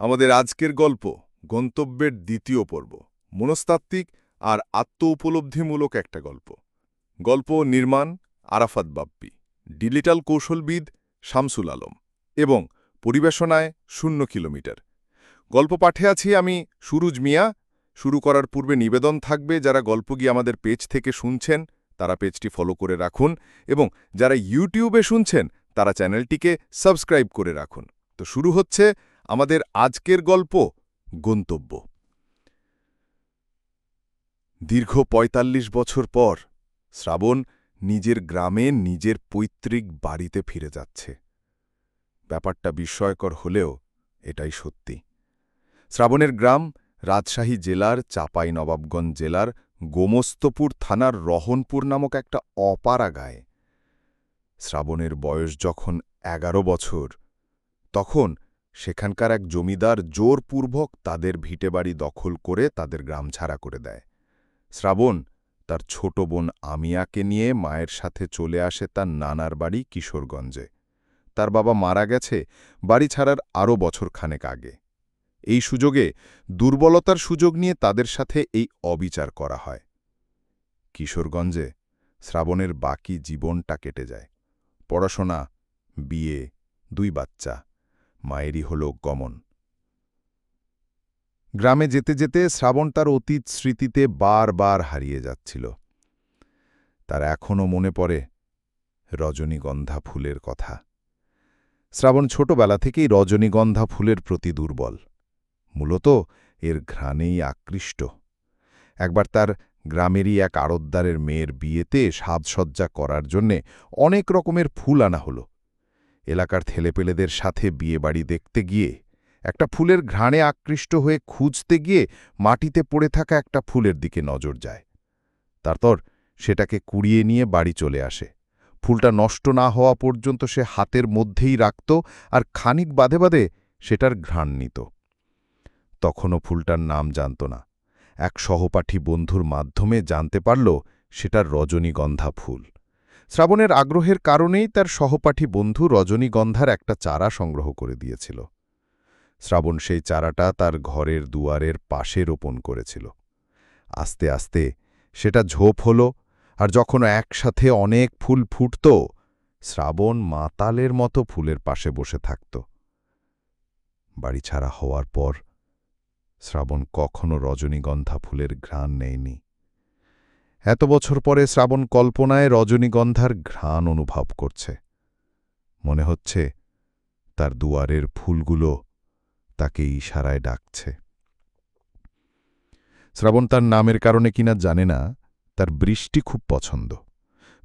আমাদের আজকের গল্প, গন্তব্যের দ্বিতীয় পর্ব, মনস্তাত্ত্বিক আর আত্ম উপলব্ধিমূলক একটা গল্প। গল্প নির্মাণ, আরাফাত বাপ্পি ডিজিটাল কৌশলবিদ শামসুল আলম এবং পরিবেশনায় শূন্য কিলোমিটার। গল্প পাঠে আছি আমি সুরুজ মিয়া। শুরু করার পূর্বে নিবেদন থাকবে, যারা গল্প গিয়ে আমাদের পেজ থেকে শুনছেন, তারা পেজটি ফলো করে রাখুন এবং যারা ইউটিউবে শুনছেন, তারা চ্যানেলটিকে সাবস্ক্রাইব করে রাখুন। তো শুরু হচ্ছে আমাদের আজকের গল্প, গন্তব্য। দীর্ঘ ৪৫ বছর পর, শ্রাবণ নিজের গ্রামে নিজের পৈতৃক বাড়িতে ফিরে যাচ্ছে। ব্যাপারটা বিস্ময়কর হলেও এটাই সত্যি। শ্রাবণের গ্রাম রাজশাহী জেলার চাপাই নবাবগঞ্জ জেলার গোমস্তপুর থানার রহনপুর নামক একটা অপারা গায়ে। শ্রাবণের বয়স যখন এগারো বছর, তখন সেখানকার এক জমিদার জোরপূর্বক তাদের ভিটেবাড়ি দখল করে তাদের গ্রাম ছাড়া করে দেয়। শ্রাবণ, তার ছোট বোন আমিয়াকে নিয়ে মায়ের সাথে চলে আসে তার নানার বাড়ি কিশোরগঞ্জে। তার বাবা মারা গেছে বাড়ি ছাড়ার আরও বছরখানেক আগে। এই সুযোগে দুর্বলতার সুযোগ নিয়ে তাদের সাথে এই অবিচার করা হয়। কিশোরগঞ্জে শ্রাবণের বাকি জীবনটা কেটে যায়। পড়াশোনা, বিয়ে, দুই বাচ্চা। মায়েরই হল গমন। গ্রামে যেতে যেতে শ্রাবণ তার অতীত স্মৃতিতে বারবার হারিয়ে যাচ্ছিল। তার এখনও মনে পড়ে রজনীগন্ধা ফুলের কথা। শ্রাবণ ছোটবেলা থেকেই রজনীগন্ধা ফুলের প্রতি দুর্বল। মূলত এর ঘ্রাণেই আকৃষ্ট। একবার তার গ্রামেরই এক আড়তদারের মেয়ের বিয়েতে সাজসজ্জা করার জন্যে অনেক রকমের ফুল আনা হলো। এলাকার ছেলেপেলেদের সাথে বিয়েবাড়ি দেখতে গিয়ে, একটা ফুলের ঘ্রাণে আকৃষ্ট হয়ে খুঁজতে গিয়ে মাটিতে পড়ে থাকা একটা ফুলের দিকে নজর যায়। তারপর সেটাকে কুড়িয়ে নিয়ে বাড়ি চলে আসে। ফুলটা নষ্ট না হওয়া পর্যন্ত সে হাতের মধ্যেই রাখত আর খানিক বাদে বাদে সেটার ঘ্রাণ নিত। তখনও ফুলটার নাম জানত না। এক সহপাঠী বন্ধুর মাধ্যমে জানতে পারল সেটার রজনীগন্ধা ফুল। শ্রাবণের আগ্রহের কারণেই তার সহপাঠী বন্ধু রজনীগন্ধার একটা চারা সংগ্রহ করে দিয়েছিল। শ্রাবণ সেই চারাটা তার ঘরের দুয়ারের পাশে রোপণ করেছিল। আস্তে আস্তে সেটা ঝোপ হল আর যখন একসাথে অনেক ফুল ফুটত, শ্রাবণ মাতালের মতো ফুলের পাশে বসে থাকত। বাড়ি ছাড়া হওয়ার পর শ্রাবণ কখনো রজনীগন্ধা ফুলের ঘ্রাণ নেয়নি। এত বছর পরে শ্রাবণ কল্পনায় রজনীগন্ধার ঘ্রাণ অনুভব করছে। মনে হচ্ছে তার দুয়ারের ফুলগুলো তাকে ইশারায় ডাকছে। শ্রাবণ তার নামের কারণে কিনা জানে না, তার বৃষ্টি খুব পছন্দ।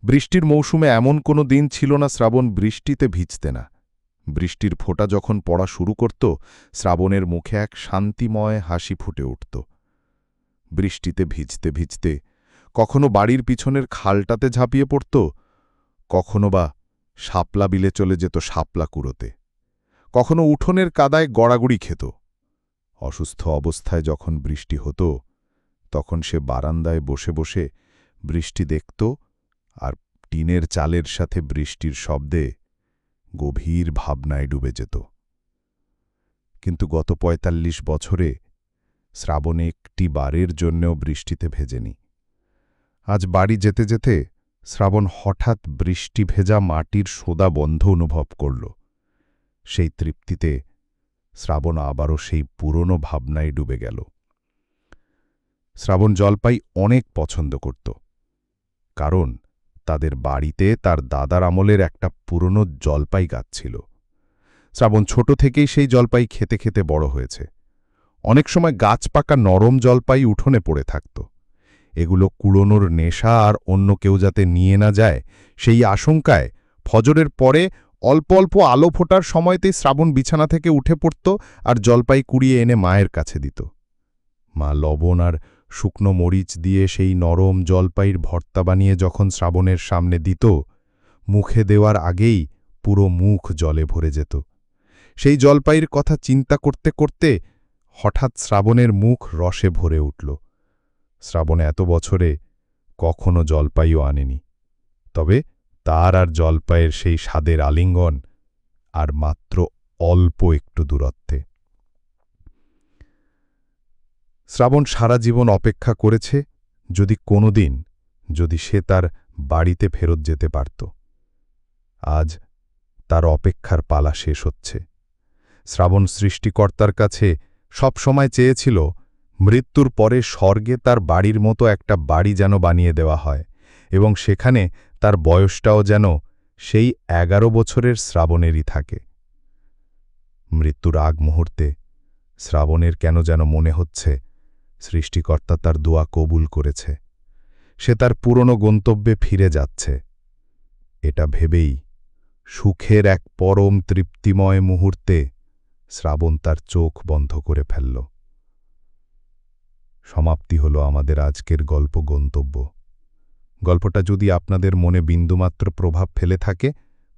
বৃষ্টির মৌসুমে এমন কোনো দিন ছিল না শ্রাবণ বৃষ্টিতে ভিজতে না। বৃষ্টির ফোঁটা যখন পড়া শুরু করত, শ্রাবণের মুখে এক শান্তিময় হাসি ফুটে উঠত। বৃষ্টিতে ভিজতে ভিজতে কখনো বাড়ির পিছনের খালটাতে ঝাঁপিয়ে পড়ত, কখনো বা শাপলা বিলে চলে যেত শাপলা কুড়োতে, কখনো উঠোনের কাদায় গড়াগড়ি খেত। অসুস্থ অবস্থায় যখন বৃষ্টি হতো, তখন সে বারান্দায় বসে বসে বৃষ্টি দেখত আর টিনের চালের সাথে বৃষ্টির শব্দে গভীর ভাবনায় ডুবে যেত। কিন্তু গত ৪৫ বছরে শ্রাবণে একটি বারের জন্যেও বৃষ্টিতে ভেজেনি। আজ বাড়ি যেতে যেতে শ্রাবণ হঠাৎ বৃষ্টি ভেজা মাটির সোদা বন্ধ অনুভব করল। সেই তৃপ্তিতে শ্রাবণ আবারও সেই পুরনো ভাবনায় ডুবে গেল। শ্রাবণ জলপাই অনেক পছন্দ করত, কারণ তাদের বাড়িতে তার দাদার আমলের একটা পুরনো জলপাই গাছ ছিল। শ্রাবণ ছোট থেকেই সেই জলপাই খেতে খেতে বড় হয়েছে। অনেক সময় গাছ পাকা নরম জলপাই উঠোনে পড়ে থাকত। এগুলো কুড়োনোর নেশা আর অন্য কেউ যাতে নিয়ে না যায়, সেই আশঙ্কায় ফজরের পরে অল্প অল্প আলো ফোটার সময়তেই শ্রাবণ বিছানা থেকে উঠে পড়ত আর জলপাই কুড়িয়ে এনে মায়ের কাছে দিত। মা লবণ আর শুকনো মরিচ দিয়ে সেই নরম জলপাইর ভর্তা বানিয়ে যখন শ্রাবণের সামনে দিত, মুখে দেওয়ার আগেই পুরো মুখ জলে ভরে যেত। সেই জলপাইয়ের কথা চিন্তা করতে করতে হঠাৎ শ্রাবণের মুখ রসে ভরে উঠল। শ্রাবণ এত বছরে কখনো জলপাইও আনেনি। তবে তার আর জলপাইয়ের সেই স্বাদের আলিঙ্গন আর মাত্র অল্প একটু দূরত্বে। শ্রাবণ সারা জীবন অপেক্ষা করেছে যদি কোনোদিন, যদি সে তার বাড়িতে ফেরত যেতে পারত। আজ তার অপেক্ষার পালা শেষ হচ্ছে। শ্রাবণ সৃষ্টিকর্তার কাছে সবসময় চেয়েছিল মৃত্যুর পরে স্বর্গে তার বাড়ির মতো একটা বাড়ি যেন বানিয়ে দেওয়া হয় এবং সেখানে তার বয়সটাও যেন সেই এগারো বছরের শ্রাবণেরই থাকে। মৃত্যুর আগ মুহূর্তে শ্রাবণের কেন যেন মনে হচ্ছে, সৃষ্টিকর্তা তার দোয়া কবুল করেছে। সে তার পুরনো গন্তব্যে ফিরে যাচ্ছে। এটা ভেবেই সুখের এক পরম তৃপ্তিময় মুহূর্তে শ্রাবণ তার চোখ বন্ধ করে ফেলল। সমাপ্তি হল আমাদের আজকের গল্প গন্তব্য। গল্পটা যদি আপনাদের মনে বিন্দুমাত্র প্রভাব ফেলে থাকে,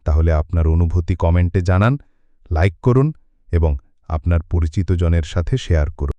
তাহলে আপনার অনুভূতি কমেন্টে জানান, লাইক করুন এবং আপনার পরিচিত জনের সাথে শেয়ার করুন।